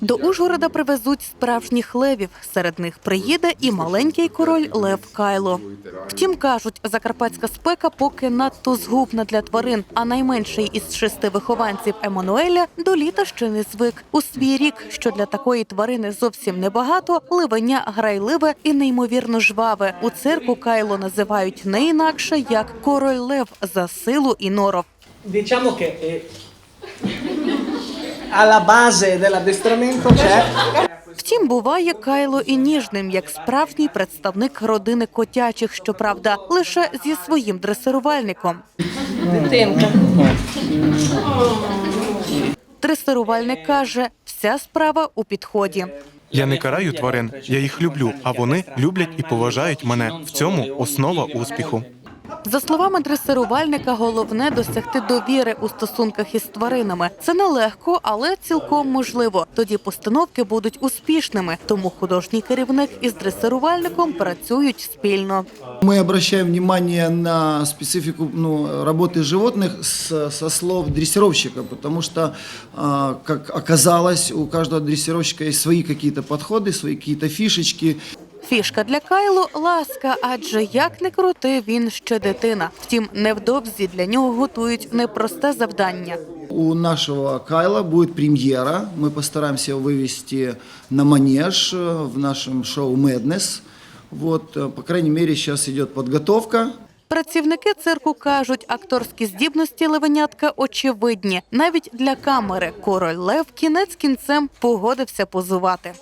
До Ужгорода привезуть справжніх левів. Серед них приїде і маленький король Лев Кайло. Втім, кажуть, закарпатська спека поки надто згубна для тварин. А найменший із шести вихованців Еммануеля до літа ще не звик. У свій рік, що для такої тварини зовсім небагато, ливеня грайливе і неймовірно жваве. У цирку Кайло називають не інакше як король Лев за силу і норов. Alla base dell'addestramento c'è Втім, буває Кайло і ніжним, як справжній представник родини котячих, щоправда, лише зі своїм дресирувальником. Дитинка. Дресирувальник каже, вся справа у підході. Я не караю тварин, я їх люблю, а вони люблять і поважають мене. В цьому основа успіху. За словами дресирувальника, головне досягти довіри у стосунках із тваринами. Це нелегко, але цілком можливо. Тоді постановки будуть успішними. Тому художній керівник із дресирувальником працюють спільно. Мы обращаем внимание на специфику ну, работы животных с- со слов дрессировщика, потому что, а, как оказалось, у каждого дрессировщика есть свои какие-то подходы, свои какие-то фишечки. Фішка для Кайло ласка, адже як не крути, він ще дитина. Втім, невдовзі для нього готують непросте завдання. У нашего Кайла будет премьера. Мы постараемся его вывести на манеж э, в нашем шоу «Madness». Вот, э, по крайней мере, сейчас идет подготовка. Працівники цирку кажуть, акторські здібності левенятка очевидні. Навіть для камери король Лев кінець кінцем погодився позувати.